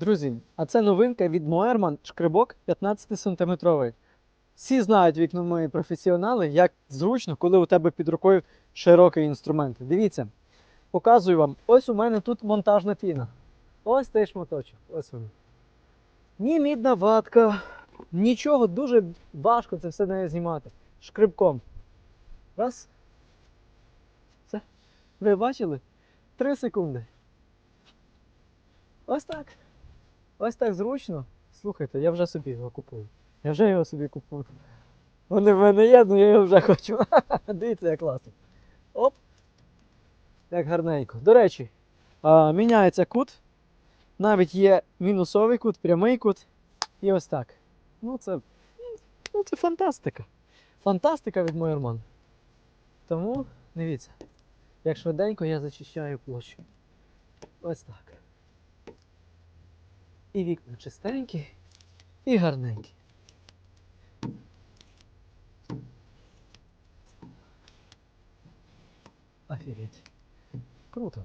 Друзі, а це новинка від Moerman шкребок 15 сантиметровий. Всі знають вікно мої професіонали, як зручно, коли у тебе під рукою широкий інструмент. Дивіться, показую вам. Ось у мене тут монтажна піна. Ось цей шматочок. Ось він. Ні мідна ватка, нічого, дуже важко це все не знімати. Шкребком. Раз. Все. Ви бачили? Три секунди. Ось так. Ось так зручно. Слухайте, я вже собі його купую. Я вже його собі купую. Вони в мене є, але я його вже хочу. Дивіться, як класно. Оп. Як гарненько. До речі, а, міняється кут. Навіть є мінусовий кут, прямий кут. І ось так. Ну це, ну, це фантастика. Фантастика від Мойерман. Тому дивіться, як швиденько я зачищаю площу. Ось так. І вікна чистенькі, і гарненькі. Офігеть. Круто.